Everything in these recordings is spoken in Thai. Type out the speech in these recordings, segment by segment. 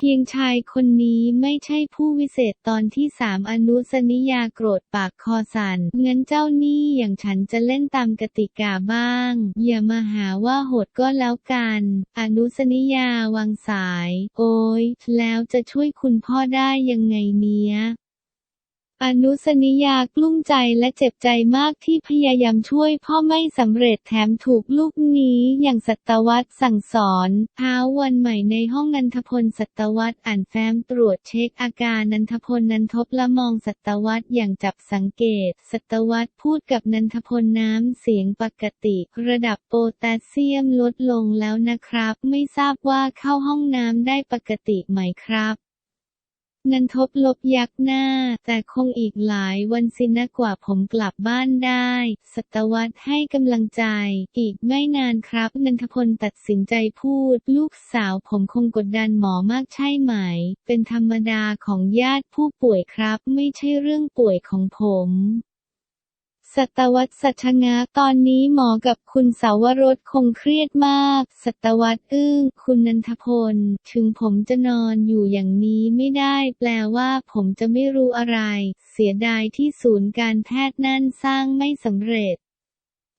เพียงชายคนนี้ไม่ใช่ผู้วิเศษตอนที่สามอนุสนิยาโกรธปากคอสันงั้นเจ้านี่อย่างฉันจะเล่นตามกติกาบ้าง อย่ามาหาว่าโหดก็แล้วกัน อนุสนิยาวางสาย โอ้ยแล้วจะช่วยคุณพ่อได้ยังไงเนี้ย อนุสนิยากลุ้มใจและเจ็บใจมากที่พยายามช่วยพ่อไม่สำเร็จแถมถูกลูกนี้อย่างสัตวัตสั่งสอนเช้าวันใหม่ในห้องนันทพลสัตวัตอ่านแฟ้มตรวจเช็คอาการนันทพลนันทบละมองสัตวัตอย่างจับสังเกต สัตวัตพูดกับนันทพลน้ำเสียงปกติ ระดับโพแทสเซียมลดลงแล้วนะครับ ไม่ทราบว่าเข้าห้องน้ำได้ปกติไหมครับ นันทบลบยักหน้า แต่คงอีกหลายวันสินะกว่าผมกลับบ้านได้สัตวัตให้กำลังใจ อีกไม่นานครับ นันทพลตัดสินใจพูด ลูกสาวผมคงกดดันหมอมากใช่ไหม เป็นธรรมดาของญาติผู้ป่วยครับ ไม่ใช่เรื่องป่วยของผม สัตวัตสัชงะตอนนี้หมอกับคุณสาวรสคงเครียดมากสัตวัตอึ้ง คุณนันทพล ถึงผมจะนอนอยู่อย่างนี้ไม่ได้ แปลว่าผมจะไม่รู้อะไร เสียดายที่ศูนย์การแพทย์นั่นสร้างไม่สำเร็จ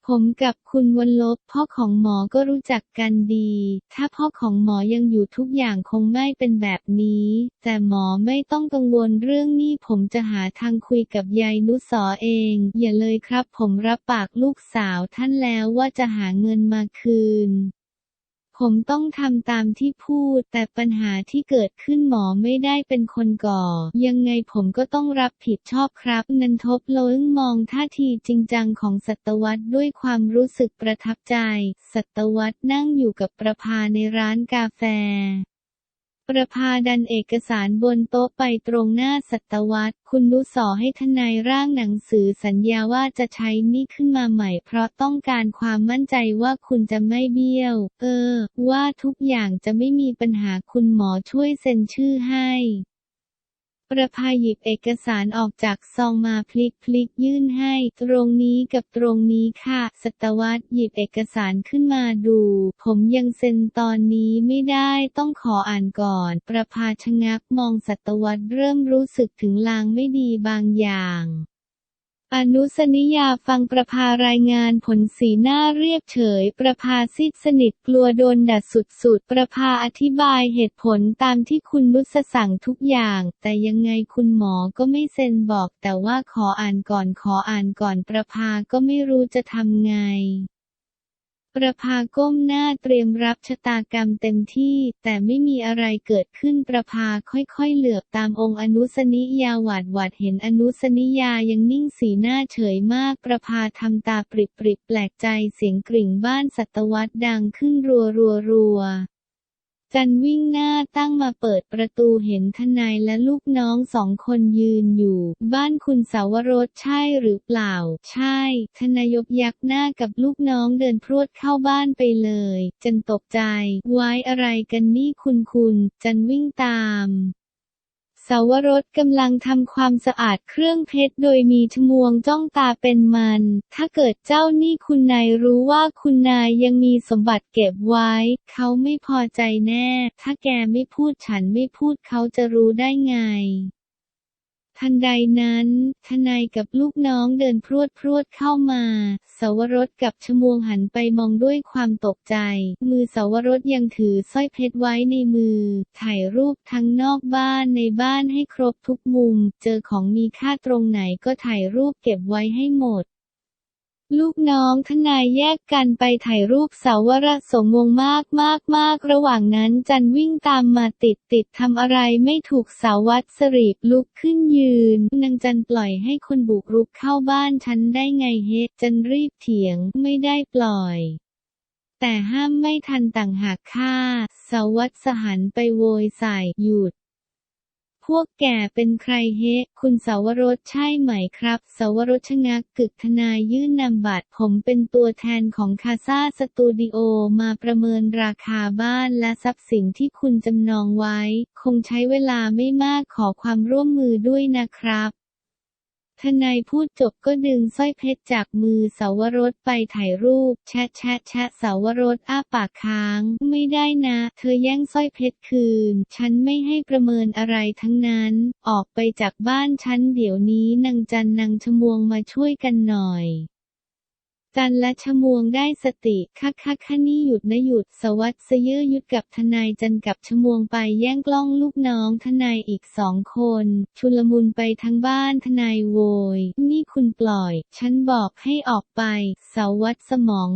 ผมกับคุณวันลบพ่อของหมอก็รู้จักกันดี ถ้าพ่อของหมอยังอยู่ทุกอย่างคงไม่เป็นแบบนี้ แต่หมอไม่ต้องกังวลเรื่องนี้ผมจะหาทางคุยกับยายนุสอเอง อย่าเลยครับผมรับปากลูกสาวท่านแล้วว่าจะหาเงินมาคืน ผมต้องทำตามที่พูด แต่ปัญหาที่เกิดขึ้นหมอไม่ได้เป็นคนก่อ ยังไงผมก็ต้องรับผิดชอบครับ นันทบโลงมองท่าทีจริงจังของสัตวัตด้วยความรู้สึกประทับใจ สัตวัตนั่งอยู่กับประภาในร้านกาแฟ ประพาดันเอกสารบนโต๊ะไปตรงหน้าสัตวัตคุณนุสอให้ทนายร่างหนังสือสัญญาว่าจะใช้นี่ขึ้นมาใหม่ เพราะต้องการความมั่นใจว่าคุณจะไม่เบี้ยว เออ ว่าทุกอย่างจะไม่มีปัญหาคุณหมอช่วยเซ็นชื่อให้ ประภาหยิบเอกสารออกจากซองมาพลิกพลิกยื่นให้ ตรงนี้กับตรงนี้ค่ะสัตวัตหยิบเอกสารขึ้นมาดู ผมยังเซ็นตอนนี้ไม่ได้ต้องขออ่านก่อน ประภาชะงักมองสัตวัตเริ่มรู้สึกถึงลางไม่ดีบางอย่าง อนุสนิยาฟังประภารายงานผลสีหน้าเรียบเฉย ประภาซิดสนิทกลัวโดนดัดสุดๆ ประภาอธิบายเหตุผลตามที่คุณนุสสั่งทุกอย่าง แต่ยังไงคุณหมอก็ไม่เซ็นบอก แต่ว่าขออ่านก่อนขออ่านก่อนประภาก็ไม่รู้จะทำไง ประภาก้มหน้าเตรียมรับชะตากรรมเต็มที่ แต่ไม่มีอะไรเกิดขึ้นประภาค่อยๆเหลือบตามองค์อนุสนิยาหวาดหวาดเห็นอนุสนิยายังนิ่งสีหน้าเฉยมากประภาทำตาปริบๆแปลกใจเสียงกริ่งบ้านสัตวัตดังขึ้นรัวๆ จันวิ่งหน้าตั้งมาเปิดประตูเห็นทนายและลูกน้องสองคนยืนอยู่ บ้านคุณสาวรสใช่หรือเปล่า ใช่ ทนายกยักหน้ากับลูกน้องเดินพรวดเข้าบ้านไปเลย จันตกใจ ไว้อะไรกันนี่คุณคุณ จันวิ่งตาม สาวรสกำลังทำความสะอาดเครื่องเพชรโดยมีชมวงจ้องตาเป็นมัน ถ้าเกิดเจ้านี่คุณนายรู้ว่าคุณนายยังมีสมบัติเก็บไว้ เขาไม่พอใจแน่ ถ้าแกไม่พูดฉันไม่พูดเขาจะรู้ได้ไง ทันใดนั้น ทนายกับลูกน้องเดินพรวดพรวดเข้ามา สาวรสกับชมวงหันไปมองด้วยความตกใจ มือสาวรสยังถือสร้อยเพชรไว้ในมือ ถ่ายรูปทั้งนอกบ้านในบ้านให้ครบทุกมุม เจอของมีค่าตรงไหนก็ถ่ายรูปเก็บไว้ให้หมด ลูกน้องทนายแยกกันไปถ่ายรูปสาวรสมวงมากมากมากระหว่างนั้นจันวิ่งตามมาติดติดทำอะไรไม่ถูกสาวัตสรีบลุกขึ้นยืน นางจันปล่อยให้คนบุกรุกเข้าบ้านฉันได้ไงเฮจันรีบเถียงไม่ได้ปล่อย แต่ห้ามไม่ทันต่างหากค่าสาวัตสหันไปโวยใส่หยุด พวกแก่เป็นใครเฮะ คุณสาวรสใช่ไหมครับสาวรสชะงักกึกทนายยื่นนำบัตรผมเป็นตัวแทนของคาซาสตูดิโอมาประเมินราคาบ้านและทรัพย์สินที่คุณจำนองไว้ คงใช้เวลาไม่มากขอความร่วมมือด้วยนะครับ ทนายพูดจบก็ดึงสร้อยเพชรจากมือสาวรสไปถ่ายรูป แชะแชะแชะสาวรสอ้าปากค้าง ไม่ได้นะ เธอแย่งสร้อยเพชรคืน ฉันไม่ให้ประเมินอะไรทั้งนั้น ออกไปจากบ้านฉันเดี๋ยวนี้นางจันนางชมวงมาช่วยกันหน่อย จันและชมวงได้สติคักคักคนี่หยุดนะหยุด สวัสดิ์เสยื้อยุดกับทนายจันกับชมวงไปแย่งกล้องลูกน้องทนายอีกสองคน ชุลมุนไปทั้งบ้านทนายโวย นี่คุณปล่อย ฉันบอกให้ออกไป สวัสดิ์สมอง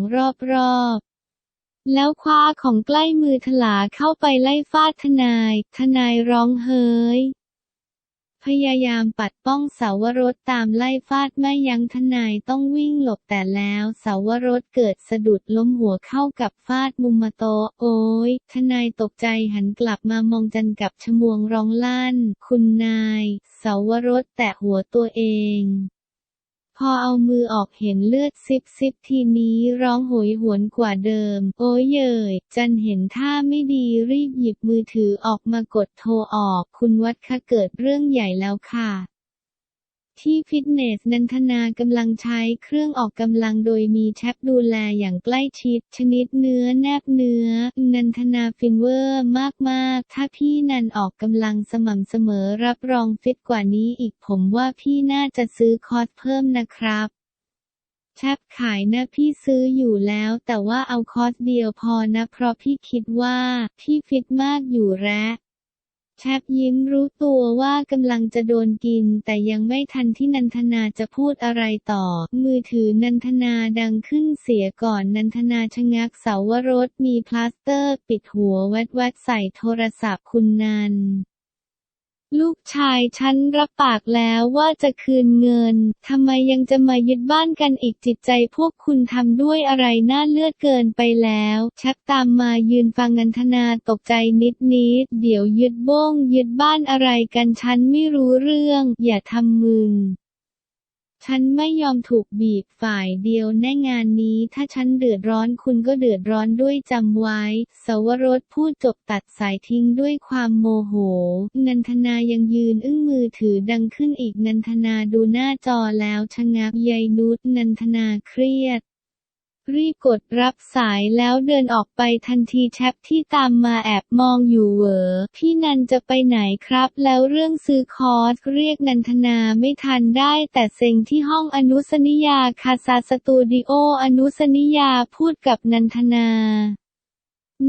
รอบๆแล้วคว้าของใกล้มือถลาเข้าไปไล่ฟาดทนาย ทนายร้องเฮ้ย พยายามปัดป้องเสาวรสตามไล่ฟาดแม่ยังทนายต้องวิ่งหลบแต่แล้วเสาวรสเกิดสะดุดล้มหัวเข้ากับฟาดมุมมาโต โอ้ยทนายตกใจหันกลับมามองจันกับชมวงร้องลั่น คุณนายเสาวรสแตะหัวตัวเอง พอเอามือออกเห็นเลือดซิบซิบทีนี้ร้องโหยหวนกว่าเดิม โอ้ยเยยจันเห็นท่าไม่ดีรีบหยิบมือถือออกมากดโทรออก คุณวัดคะเกิดเรื่องใหญ่แล้วค่ะ ที่ฟิตเนสนันทนากำลังใช้เครื่องออกกำลังโดยมีแชปดูแลอย่างใกล้ชิด ชนิดเนื้อแนบเนื้อ นันทนาฟินเวอร์มากๆ ถ้าพี่นันออกกำลังสม่ำเสมอรับรองฟิตกว่านี้อีกผมว่าพี่น่าจะซื้อคอร์สเพิ่มนะครับแชปขายนะพี่ซื้ออยู่แล้ว แต่ว่าเอาคอร์สเดียวพอนะเพราะพี่คิดว่า พี่ฟิตมากอยู่แล้ว แชปยิ้มรู้ตัวว่ากำลังจะโดนกิน แต่ยังไม่ทันที่นันทนาจะพูดอะไรต่อ มือถือนันทนาดังขึ้นเสียก่อนนันทนาชะงักเสาวรสมีพลาสเตอร์ ปิดหัวแวดแวดใส่โทรศัพท์คุณนัน ลูกชายฉันรับปากแล้วว่าจะคืนเงิน ทำไมยังจะมายึดบ้านกันอีกจิตใจพวกคุณทำด้วยอะไรน่าเลือดเกินไปแล้ว ชักตามมายืนฟังนันทนาตกใจนิดนิด เดี๋ยวยึดบ้งยึดบ้านอะไรกันฉันไม่รู้เรื่อง อย่าทำมึง ฉันไม่ยอมถูกบีบฝ่ายเดียวแน่งานนี้ ถ้าฉันเดือดร้อนคุณก็เดือดร้อนด้วยจำไว้ สวรสพูดจบตัดสายทิ้งด้วยความโมโห นันทนายังยืนอึ้งมือถือดังขึ้นอีกนันทนาดูหน้าจอแล้วชะงักยายนุษนันทนาเครียด รีบกดรับสายแล้วเดินออกไปทันทีแชปที่ตามมาแอบมองอยู่เหวอพี่นันจะไปไหนครับ แล้วเรื่องซื้อคอร์สเรียกนันทนาไม่ทันได้ แต่เซ็งที่ห้องอนุสนิยาคาซาสตูดิโออนุสนิยาพูดกับนันทนา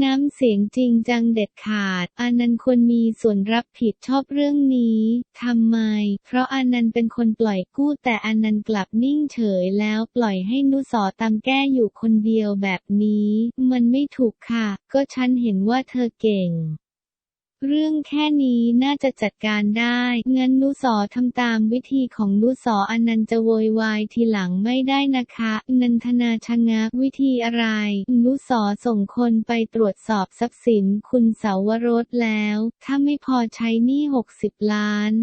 น้ำเสียงจริงจังเด็ดขาด อานันต์ควรมีส่วนรับผิดชอบเรื่องนี้ทำไม เพราะอานันต์เป็นคนปล่อยกู้แต่อานันต์กลับนิ่งเฉยแล้วปล่อยให้นุสอตามแก้อยู่คนเดียวแบบนี้ มันไม่ถูกค่ะ ก็ฉันเห็นว่าเธอเก่ง เรื่องแค่นี้น่าจะจัดการได้งั้นนุสอทำตามวิธีของนุสออนันต์จะโวยวายทีหลังไม่ได้นะคะ นันทนาชะงักวิธีอะไร นุสอส่งคนไปตรวจสอบทรัพย์สินคุณเสาวรสแล้ว ถ้าไม่พอใช้หนี้หกสิบล้าน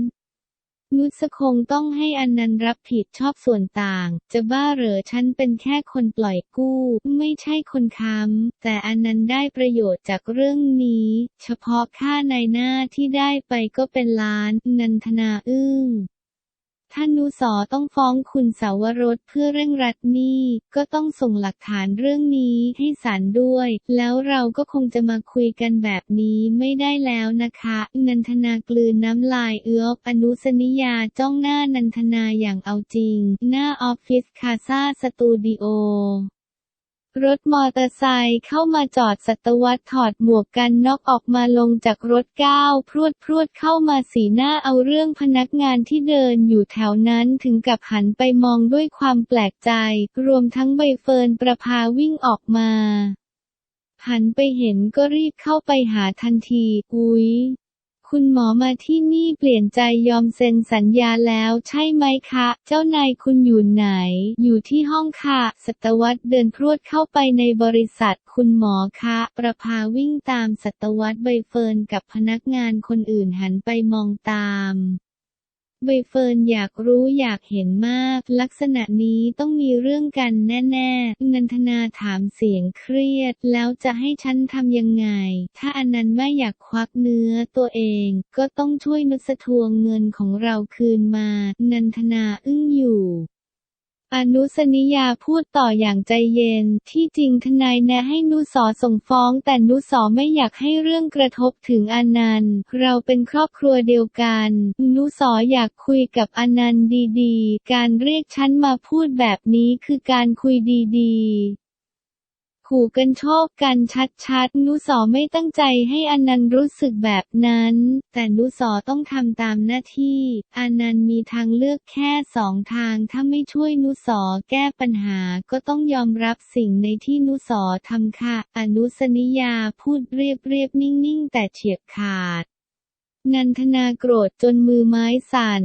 นุสคงต้องให้อนันต์รับผิดชอบส่วนต่าง จะบ้าเหรอฉันเป็นแค่คนปล่อยกู้ ไม่ใช่คนค้ำแต่อนันต์ได้ประโยชน์จากเรื่องนี้ เฉพาะค่าในหน้าที่ได้ไปก็เป็นล้าน นันทนาอึ้ง นุสอต้องฟ้องคุณสาวรสเพื่อเร่งรัดหนี้ ก็ต้องส่งหลักฐานเรื่องนี้ให้ศาลด้วย แล้วเราก็คงจะมาคุยกันแบบนี้ไม่ได้แล้วนะคะ นันทนากลืนน้ำลายเอื้ออนุสนิยาจ้องหน้านันทนาอย่างเอาจริง หน้าออฟฟิศคาซาสตูดิโอ รถมอเตอร์ไซค์เข้ามาจอดสัตวัตถอดหมวกกันน็อกออกมาลงจากรถก้าวพรวดพรวดเข้ามาสีหน้าเอาเรื่องพนักงานที่เดินอยู่แถวนั้นถึงกับหันไปมองด้วยความแปลกใจ รวมทั้งใบเฟิร์นประภาวิ่งออกมา หันไปเห็นก็รีบเข้าไปหาทันที อุ๊ย คุณหมอมาที่นี่เปลี่ยนใจยอมเซ็นสัญญาแล้วใช่ไหมคะ เจ้านายคุณอยู่ไหน อยู่ที่ห้องค่ะ สัตวัตเดินพรวดเข้าไปในบริษัท คุณหมอคะ ประภาวิ่งตามสัตวัตใบเฟิร์นกับพนักงานคนอื่นหันไปมองตาม ใบเฟิร์นอยากรู้อยากเห็นมาก ลักษณะนี้ต้องมีเรื่องกันแน่ๆ นันทนาถามเสียงเครียด แล้วจะให้ฉันทำยังไง ถ้าอนันต์ไม่อยากควักเนื้อตัวเอง ก็ต้องช่วยนุสทวงเงินของเราคืนมา นันทนาอึ้งอยู่ อนุสนิยาพูดต่ออย่างใจเย็น ที่จริงทนายแนะให้นุสอส่งฟ้อง แต่นุสอไม่อยากให้เรื่องกระทบถึงอนันต์ เราเป็นครอบครัวเดียวกัน นุสออยากคุยกับอนันต์ดีๆ การเรียกฉันมาพูดแบบนี้คือการคุยดีๆ ขู่กันโชคกันชัดๆ นุสอไม่ตั้งใจให้อนันต์รู้สึกแบบนั้น แต่นุสอต้องทำตามหน้าที่ อนันต์มีทางเลือกแค่สองทาง ถ้าไม่ช่วยนุสอแก้ปัญหาก็ต้องยอมรับสิ่งในที่นุสอทำค่ะ อนุสนิยาพูดเรียบๆ นิ่งๆ แต่เฉียบขาดนันทนาโกรธจนมือไม้สั่น